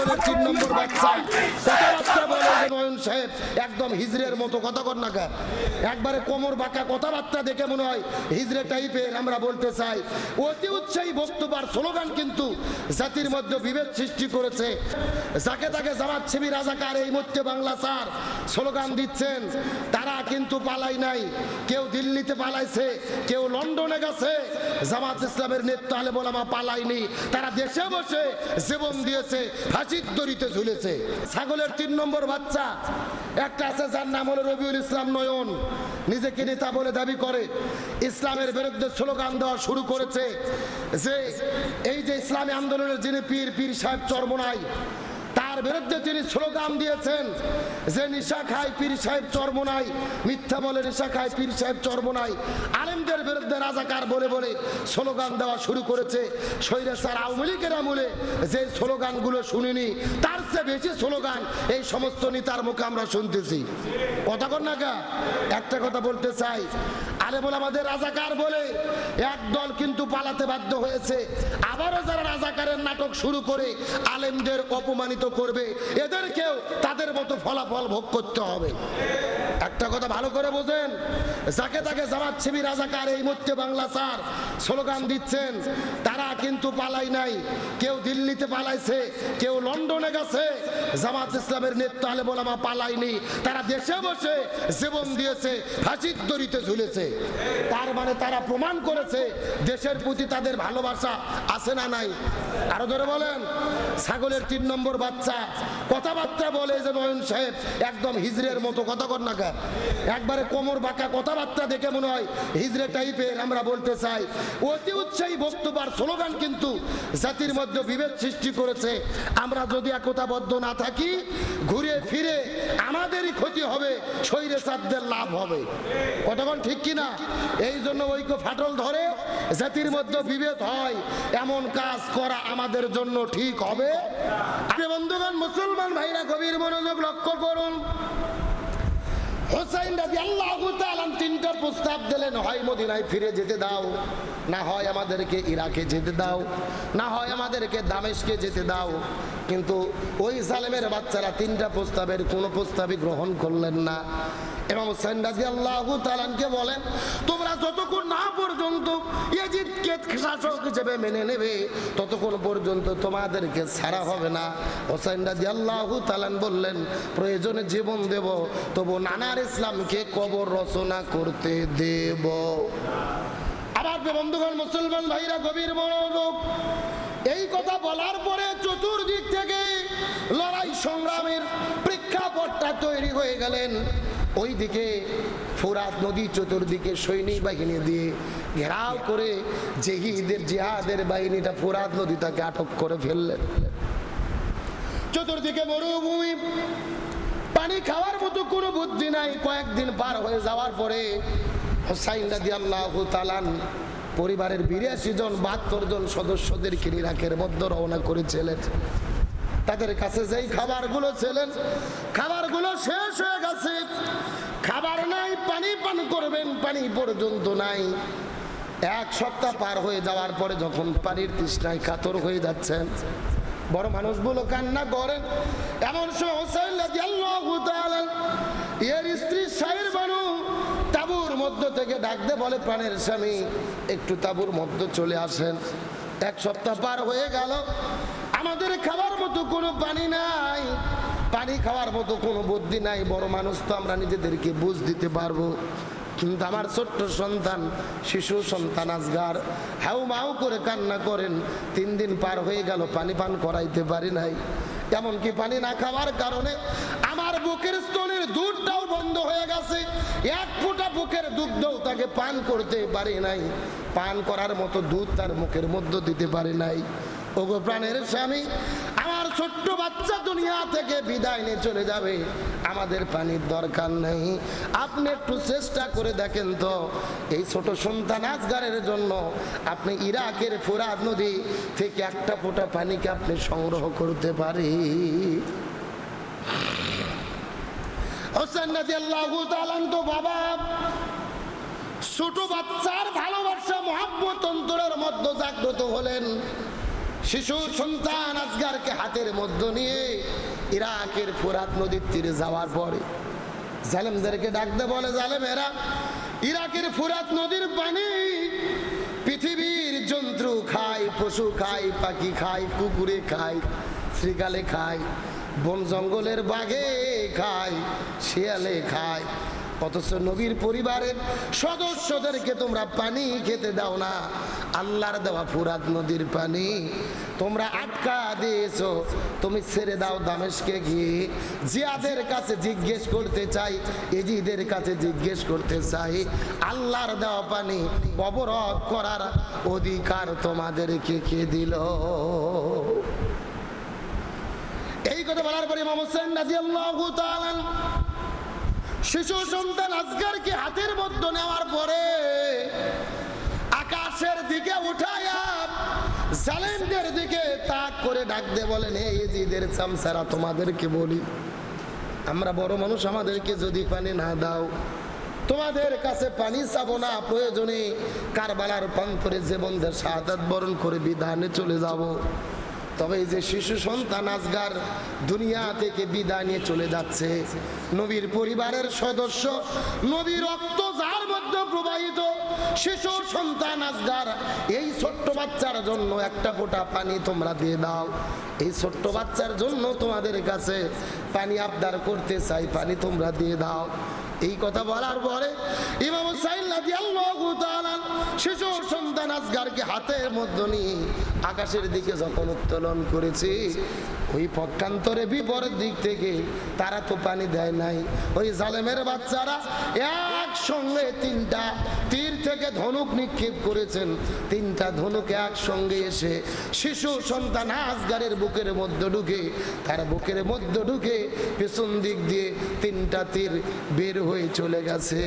ছাগলের তিন নম্বর বাচ্চা নয়ন সাহেব, একদম হিজরের মতো কথা কর না একবারে কোমর বাঁকা কথাবার্তা দেখে মনে হয় হিজরে টাইপের আমরা বলতে চাই। অতি উৎসাহী বক্তব্য স্লোগান কিন্তু জাতির মধ্যে বিভেদ সৃষ্টি করেছে। যাকে তাকে জামাত শিবি রাজাকার এই মধ্যে বাংলা স্যার স্লোগান দিচ্ছেন, তারা কিন্তু পালাই নাই। কেউ দিল্লিতে পালাইছে, কেউ লন্ডনে গেছে। জামাত ইসলামের নেতা আলে বলামা পালাইনি তারা দেশে বসে জীবন দিয়েছে, ফাঁসির দড়িতে ঝুলেছে। ছাগলের তিন নম্বর বাচ্চা একটা আছে যার নাম হলো রবিউল ইসলাম নয়ন। নিজেকে নেতা বলে দাবি করে। ইসলামের বিরুদ্ধে স্লোগান দেওয়া শুরু করেছে। যে এই যে ইসলামী আন্দোলনের যিনি পীর পীর সাহেব চর্মনাই তার বিরুদ্ধে তিনি স্লোগান দিয়েছেন যে নিশা খায় পীর সাহেব চর্ম নাই, মিথ্যা বলে নিশা খায় পীর সাহেব চর্ম নাই। আলেমদের বিরুদ্ধে রাজাকার বলে বলে স্লোগান দেওয়া শুরু করেছে। স্যার আওয়ামী লীগের আমলে যে স্লোগানগুলো শুনিনি, তার চেয়ে বেশি স্লোগান এই সমস্ত নেতার মুখে আমরা শুনতেছি। কথা কর না গা একটা কথা বলতে চাই। আরে বলে আমাদের রাজাকার বলে এক দল কিন্তু পালাতে বাধ্য হয়েছে। আবারও যারা রাজাকারের নাটক শুরু করে আলেমদের অপমানিত করবে। এদেরকেও তাদের মতো ফলাফল ভোগ করতে হবে। একটা কথা ভালো করে বোঝেন। যাকে তাকে জামাত শিবির রাজাকার এই মধ্যে বাংলা স্যার স্লোগান দিচ্ছেন, তারা কিন্তু পালাই নাই। কেউ দিল্লিতে পালাইছে, কেউ লন্ডনে গেছে। জামাত ইসলামের নেতা আলে বলামা পালাইনি তারা দেশে বসে জীবন দিয়েছে, ফাঁসির দড়িতে ঝুলেছে। তার মানে তারা প্রমাণ করেছে, দেশের প্রতি তাদের ভালোবাসা আছে না নাই। আরও ধরে বলেন, ছাগলের তিন নম্বর বাচ্চা, কথাবার্তা বলে যে নয়ন সাহেব, একদম হিজরের মতো কথা কর না? একবারে কোমর বাঁকা কথাবার্তা দেখে মনে হয় হিজরে টাইপের, আমরা বলতে চাই। অতি উৎসাহী বক্তব্য আর স্লোগান কিন্তু জাতির মধ্যে বিভেদ সৃষ্টি করেছে। আমরা যদি একতাবদ্ধ না থাকি, ঘুরে ফিরে আমাদেরই ক্ষতি হবে শরীরে সাধ্যের লাভ হবে। কতক্ষণ ঠিক কিনা? এই জন্য ঐক্য ফাটল ধরে, জাতির মধ্যে বিভেদ হয়, এমন কাজ করা আমাদের জন্য ঠিক হবে। বন্ধুগণ, মুসলমান ভাইরা, গভীর মনোযোগ লক্ষ্য করুন। হোসাইন আল্লাহ প্রস্তাব দিলেন, হয় ফিরে যেতে দাও, না হয় আমাদেরকে ইরাকে যেতে দাও, না হয় আমাদেরকে দামেশকে যেতে দাও। কিন্তু ওই সালেমের বাচ্চারা তিনটা প্রস্তাবের কোনো প্রস্তাবই গ্রহণ করলেন না। এবং তালানকে বলেন, তোমরা যতক্ষণ না পর্যন্ত হিসেবে মেনে নেবে, ততক্ষণ পর্যন্ত তোমাদেরকে হবে না। তালান বললেন, প্রয়োজনে জীবন দেব, তবু নানার ইসলামকে কবর রচনা করতে দেব। আবার বন্ধুগণ, মুসলমান ভাইরা, গভীর মনোযোগ। এই কথা বলার পরে চতুর্দিক থেকে লড়াই সংগ্রামের প্রেক্ষাপটটা তৈরি হয়ে গেলেন। ওইদিকে ফোরাত নদী চতুর্দিকে সৈনিক বাহিনী দিয়ে ঘেরাও করে জেহিদের, জিহাদের বাহিনীটা ফোরাত নদী তাকে আটক করে ফেললেন। চতুর্দিকে মরুভূমি, পানি খাওয়ার মতো কোনো বুদ্ধি নাই। কয়েকদিন পার হয়ে যাওয়ার পরে হোসাইন রাজি আল্লাহ তালান পরিবারের বিরাশি জন, বাহাত্তর জন সদস্যদের ইরাকের মধ্যে রওনা করেছিলেন। তাদের কাছে যেই খাবারগুলো ছিলেন, খাবারগুলো শেষ হয়ে গেছে। খাবার নাই, পানি পান করবেন, পানি পর্যন্ত নাই। এক সপ্তাহ পার হয়ে যাওয়ার পরে যখন পানির তৃষ্ণায় কাতর হয়ে যাচ্ছেন, বড় মানুষগুলো কান্না করেন। এমন সময় হোসেন এর স্ত্রী সাইর বানু তাবুর মধ্য থেকে ডাকতে বলে, প্রাণের স্বামী, একটু তাবুর মধ্যে চলে আসেন। এক সপ্তাহ পার হয়ে গেল, আমাদের খাবার মতো কোনো পানি নাই। পানি খাওয়ার মতো কোনো বুদ্ধি নাই, বড় মানুষ তো আমরা নিজেদেরকে বুঝ দিতে পারব। কিন্তু আমার ছোট্ট সন্তান, শিশু সন্তান আজগার, হাউ মাউ করে কান্না করেন, তিন দিন পার হয়ে গেল, পানি পান করাইতে পারি নাই। এমনকি পানি না খাওয়ার কারণে আমার বুকের স্তনের দুধটাও বন্ধ হয়ে গেছে। এক ফোঁটা বুকের দুধটাও তাকে পান করতে পারি নাই। পান করার মতো দুধ তার মুখের মধ্যে দিতে পারি নাই। ওগো প্রাণের স্বামী, আমার ছোট্ট বাচ্চা দুনিয়া থেকে বিদায় নিয়ে চলে যাবে। আমাদের পানির দরকার নেই। আপনি একটু চেষ্টা করে দেখেন তো, এই ছোট সন্তান আজগারের জন্য আপনি ইরাকের ফোরাত নদী থেকে একটা ফোঁটা পানিকে আপনি সংগ্রহ করতে পারি। বাবা, ছোট বাচ্চার ভালোবাসা, মহাব্বত অন্তরের মধ্যে জাগ্রত হলেন। শিশু সন্তান আজগারকে হাতের মধ্য নিয়ে ইরাকের ফোরাত নদীর তীরে যাওয়ার পরে জালেমদেরকে ডাকতে বলে, জালেমেরা, ইরাকের ফোরাত নদীর পানি পৃথিবীর জন্তু খায়, পশু খায়, পাখি খায়, কুকুরে খায় শ্রীকালে খায়, বন জঙ্গলের বাঘে খায়, শিয়ালে খায় অথচ নবীর পরিবারের সদস্যদেরকে তোমরা পানি খেতে দাও না। আল্লাহর দেওয়া ফুরাত নদীর পানি। তোমরা আটকা দিয়েছ। তুমি ছেড়ে দাও দামেশকে গিয়ে। জিয়াদের কাছে জিজ্ঞেস করতে চাই, এজিদের কাছে জিজ্ঞেস করতে চাই। আল্লাহর দেওয়া পানি অবরোধ করার অধিকার তোমাদেরকে কে দিল? এই কথা বলার পরে ইমাম হোসেন তাআলা শিশু সন্তান আজগারকে হাতের মধ্যে নেওয়ার পরে আকাশের দিকে উঠায়া জালেমদের দিকে তাক করে ডাক দে বলেন, এই চামচারা তোমাদেরকে বলি, আমরা বড় মানুষ, আমাদেরকে যদি পানি না দাও, তোমাদের কাছে পানি চাবো না, প্রয়োজনে কারবালার প্রান্তরে যে বন্ধের শাহাদাত বরণ করে বিধানে চলে যাব। তবে এই যে শিশু সন্তান আজগার দুনিয়া থেকে বিদায় নিয়ে চলে যাচ্ছে। নবীর পরিবারের সদস্য নবীর রক্ত যার মধ্যে প্রবাহিত, শিশু সন্তান আজগার, এই ছোট্ট বাচ্চার জন্য একটা ফোঁটা পানি তোমরা দিয়ে দাও। এই ছোট্ট বাচ্চার জন্য তোমাদের কাছে পানি আবদার করতে চাই, পানি তোমরা দিয়ে দাও। এই কথা বলার পরে ইমাম তাআলা শিশু সন্তান আসগারকে হাতের মধ্যে নিয়ে আকাশের দিকে যখন উত্তোলন করেছে, ওই পক্ষান্তরে বিপরীত দিক থেকে তারা তো পানি দেয় নাই। ওই জালেমের বাচ্চারা একসঙ্গে তিনটা তীর থেকে ধনুক নিক্ষেপ করেছেন। তিনটা ধনুক একসঙ্গে এসে শিশু সন্তান আজগারের বুকের মধ্যে ঢুকে, তার বুকের মধ্যে ঢুকে পেছন দিক দিয়ে তিনটা তীর বের হয়ে চলে গেছে।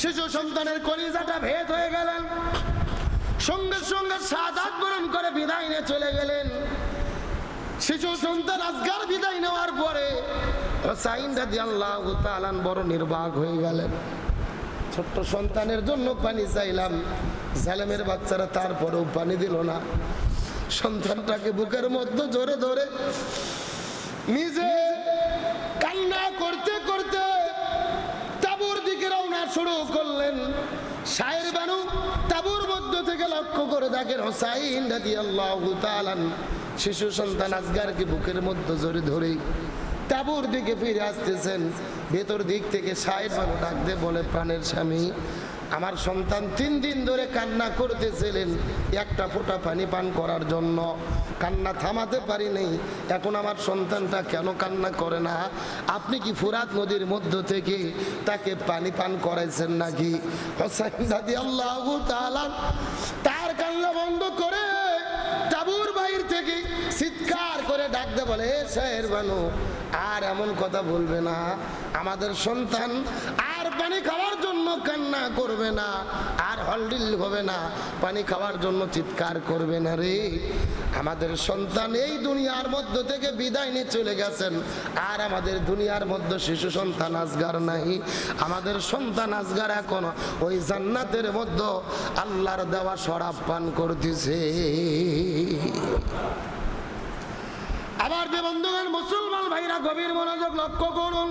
শিশু সন্তানের কলিজাটা ভেদ হয়ে গেলেন। সঙ্গে সঙ্গে সাদাত বরণ করে বিদায় নিয়ে চলে গেলেন। শিশু সন্তান আজগার বিদায় নেওয়ার পরে হোসাইন রাজি আল্লাহ তালান বড় নির্বাক হয়ে গেলেন। ছোট্ট সন্তানের জন্য পানি চাইলাম। জালেমের বাচ্চারা তারপরেও পানি দিল না। সন্তানটাকে বুকের মধ্যে জোরে ধরে নিজে কান্না করতে তাবুর দিকে রওনা শুরু করলেন শায়ের বানু, তাবুর মধ্য থেকে লক্ষ্য করে দেখেন হোসাইন রাদিয়াল্লাহু আল্লাহ শিশু সন্তান আজগারকে বুকের মধ্যে জোরে ধরে তাবুর দিকে ফিরে আসতেছেন। ভেতর দিক থেকে শায়ের বানু ডাক দিয়ে বলে, প্রাণের স্বামী আমার সন্তান তিন দিন ধরে কান্না করতেছিলেন, একটা ফোঁটা পানি পান করার জন্য। কান্না থামাতে পারি নেই এখন আমার সন্তানটা কেন কান্না করে না? আপনি কি ফুরাত নদীর মধ্য থেকে তাকে পানি পান করাইছেন নাকি? হোসেন দাদি আল্লাহ তার কান্না বন্ধ করে চিৎকার করে ডাকতে বলে, "এ শাহের বানু, আর এমন কথা বলবে না। আমাদের সন্তান আর পানি খাওয়ার জন্য কান্না করবে না, আর হলডিল হবে না। পানি খাওয়ার জন্য চিৎকার করবে না রে। আমাদের সন্তান এই দুনিয়ার মধ্য থেকে বিদায় নিয়ে চলে গেছেন, আর আমাদের দুনিয়ার মধ্যে শিশু সন্তান আজগার নাই। আমাদের সন্তান আজগার এখন ওই জান্নাতের মধ্যে আল্লাহর দেওয়া শরাব পান করতেছে। আবার যে বন্ধুগণ মুসলমান ভাইরা গভীর মনোযোগ লক্ষ্য করুন।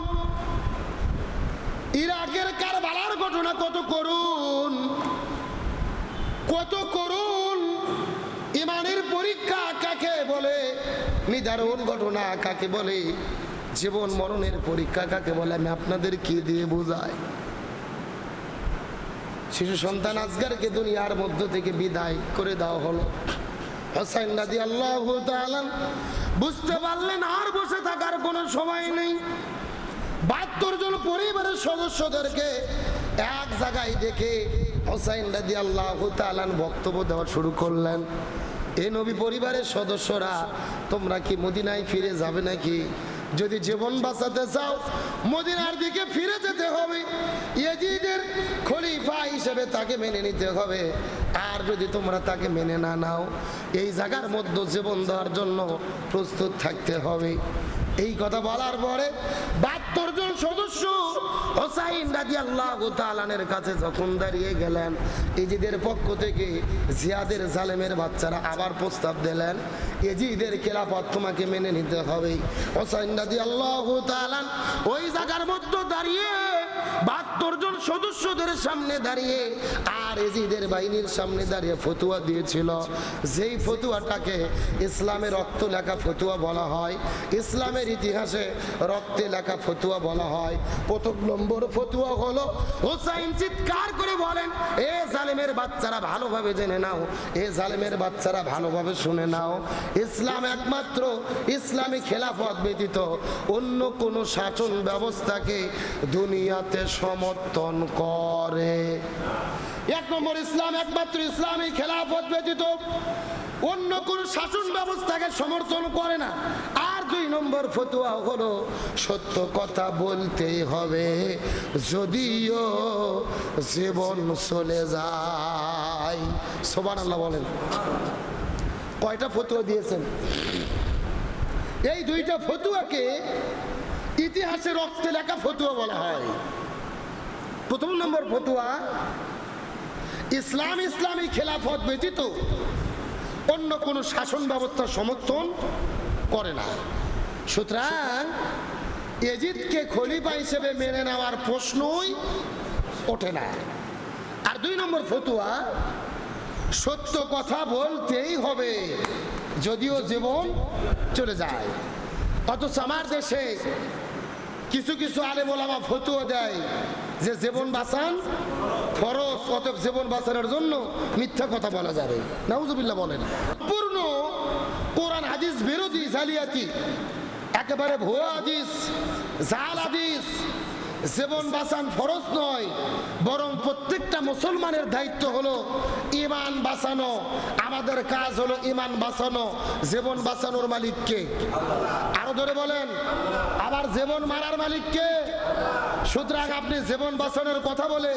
ইরাকের কারবালার ঘটনা কত করুন? কত করুন? ইমানের পরীক্ষা কাকে বলে? নিদারুণ ঘটনা কাকে বলে? জীবন মরণের পরীক্ষা কাকে বলে? আমি আপনাদের কি দিয়ে বোঝাই? শিশু সন্তান আজগারকে দুনিয়ার মধ্য থেকে বিদায় করে দেওয়া হলো। হোসাইন নাদি আল্লাহ বুঝতে পারলেন আর বসে থাকার কোনো সময় নেই। বাহাত্তর জন পরিবারের সদস্যদেরকে এক জায়গায় দেখে হোসাইন রাজি আল্লাহ তালান বক্তব্য দেওয়া শুরু করলেন। এ নবী পরিবারের সদস্যরা, তোমরা কি মদিনায় ফিরে যাবে নাকি? যদি জীবন বাঁচাতে চাও, মদিনার দিকে ফিরে যেতে হবে। ইয়েজিদের খলিফা হিসেবে তাকে মেনে নিতে হবে। আর যদি তোমরা তাকে মেনে না নাও, এই জায়গার মধ্যে জীবন দেওয়ার জন্য প্রস্তুত থাকতে হবে। এই কথা বলার পরে বাহাত্তর জন সদস্য হোসাইন রাজি আল্লাহ তালানের কাছে যখন দাঁড়িয়ে গেলেন, এজিদের পক্ষ থেকে জিয়াদের জালেমের বাচ্চারা আবার প্রস্তাব দিলেন, এজিদের খেলাফত তোমাকে মেনে নিতে হবে। হোসাইন রাজি আল্লাহ তালান ওই জায়গার মধ্যে দাঁড়িয়ে বাহাত্তর জন সদস্যদের সামনে দাঁড়িয়ে আর এজিদের বাহিনীর সামনে দাঁড়িয়ে ফতুয়া দিয়েছিল। যেই ফতুয়াটাকে ইসলামের রক্ত লেখা ফতুয়া বলা হয়, ইসলামের ইতিহাসে রক্তে লেখা ফতুয়া বলা হয়। প্রথম নম্বর ফতুয়া হলো, হোসাইন চিৎকার করে বলেন, এ জালেমের বাচ্চারা ভালোভাবে জেনে নাও, এ জালেমের বাচ্চারা ভালোভাবে শুনে নাও। ইসলাম একমাত্র ইসলামী খেলাফত ব্যতীত অন্য কোনো শাসন ব্যবস্থাকে দুনিয়াতে সমর্থন করে। এক নম্বর ইসলাম, একমাত্র ইসলামী খেলাফত ব্যতীত অন্য কোন শাসন ব্যবস্থাকে সমর্থন করে না। আর দুই নম্বর ফতুয়া হলো, সত্য কথা বলতেই হবে, যদিও জীবন চলে যায়। সোবান আল্লাহ বলেন। কয়টা ফতুয়া দিয়েছেন? এই দুইটা ফতুয়াকে ইতিহাসে রক্তে লেখা ফতুয়া বলা হয়। প্রথম নম্বর ফতুয়া, ইসলাম ইসলামী খেলাফত ব্যতীত অন্য কোন শাসন ব্যবস্থা সমর্থন করে না। সুতরাং এজিদকে খলিফা হিসেবে মেনে নেওয়ার প্রশ্নই ওঠে না। আর দুই নম্বর ফতুয়া, সত্য কথা বলতেই হবে, যদিও জীবন চলে যায়। অথচ আমার দেশে কিছু কিছু আলে মোলামা ফতুয়া দেয়। যে জীবন বাঁচান খরচ অত জীবন বাঁচানোর জন্য মিথ্যা কথা বলা যাবে। নাউজুবিল্লা বলেন। পূর্ণ কোরআন হাদিস বিরোধী জালিয়াতি, একেবারে ভুয়া হাদিস, জাল হাদিস জীবন বাঁচান ফরজ নয়, বরং প্রত্যেকটা মুসলমানের দায়িত্ব হলো ইমান বাঁচানো। আমাদের কাজ হলো ইমান বাঁচানো, জীবন বাঁচানোর মালিককে। আরও ধরে বলেন, আবার জীবন মারার মালিককে? সুতরাং আপনি জীবন বাঁচানোর কথা বলে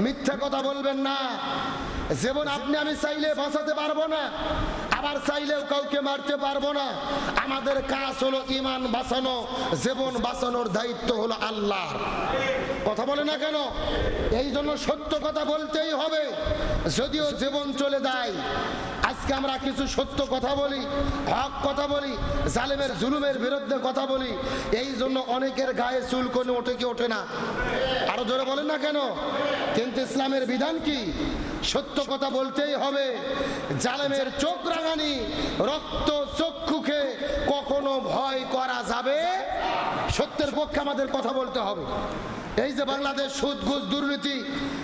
মিথ্যা কথা বলবেন না। জীবন আপনি আমি চাইলে বাঁচাতে পারব না। আবার চাইলেও কাউকে মারতে পারব না। আমাদের কাজ হলো ইমান বাঁচানো, জীবন বাঁচানোর দায়িত্ব হলো আল্লাহর। কথা বলে না কেন? এই জন্য সত্য কথা বলতেই হবে। যদিও জীবন চলে যায়, আজকে আমরা কিছু সত্য কথা বলি, হক কথা বলি, জালেমের জুলুমের বিরুদ্ধে কথা বলি এই জন্য অনেকের গায়ে চুল কোনো ওঠে কি ওঠে না? আরও জোরে বলেন না কেন? কিন্তু ইসলামের বিধান কি? সত্য কথা বলতেই হবে। জালেমের চোখ রাঙানি, রক্ত চক্ষুকে কখনো ভয় করা যাবে? সত্যের পক্ষে আমাদের কথা বলতে হবে। এই যে বাংলাদেশ সুদ ঘুষ দুর্নীতি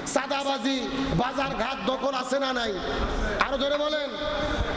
সাদাবাজি বাজার ঘাট দখল আছে না নাই? আরও ধরে বলেন।